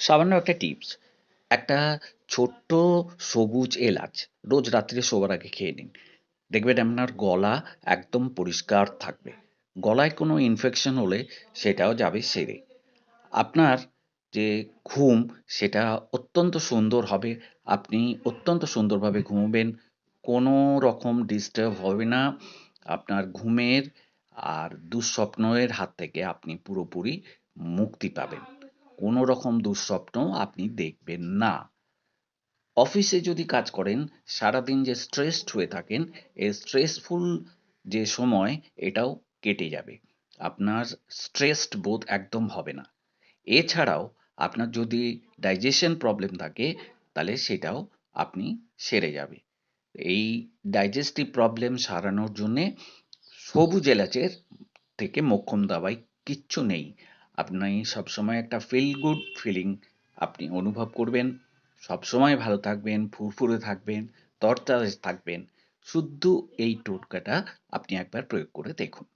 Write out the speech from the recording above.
সামান্য একটা টিপস। একটা ছোট্ট সবুজ এলাচ রোজ রাত্রে শোবার আগে খেয়ে নিন। দেখবেন আপনার গলা একদম পরিষ্কার থাকবে। গলায় কোনো ইনফেকশন হলে সেটাও যাবে সেরে। আপনার যে ঘুম, সেটা অত্যন্ত সুন্দর হবে। আপনি অত্যন্ত সুন্দরভাবে ঘুমোবেন। কোনো রকম ডিস্টার্ব হবে না। আপনার ঘুমের আর দুঃস্বপ্নের হাত থেকে আপনি পুরোপুরি মুক্তি পাবেন। কোনো রকম দুঃস্বপ্ন আপনি দেখবেন না। অফিসে যদি কাজ করেন, সারাদিন যে স্ট্রেসড হয়ে থাকেন এই স্ট্রেসফুল যে সময়, এটাও কেটে যাবে। আপনার স্ট্রেসড বোধ একদম হবে না। এছাড়াও আপনার যদি ডাইজেশন প্রবলেম থাকে, তাহলে সেটাও আপনি সেরে যাবে। এই ডাইজেস্টিভ প্রবলেম সারানোর জন্যে সবুজ এলাচের থেকে মোক্ষম দাবাই কিচ্ছু নেই। আপনি সবসময় একটা ফিল গুড ফিলিং আপনি অনুভব করবেন। সবসময় ভালো থাকবেন, ফুরফুরে থাকবেন, তরতাজা থাকবেন। শুদ্ধ এই টোটকাটা আপনি একবার প্রয়োগ করে দেখুন।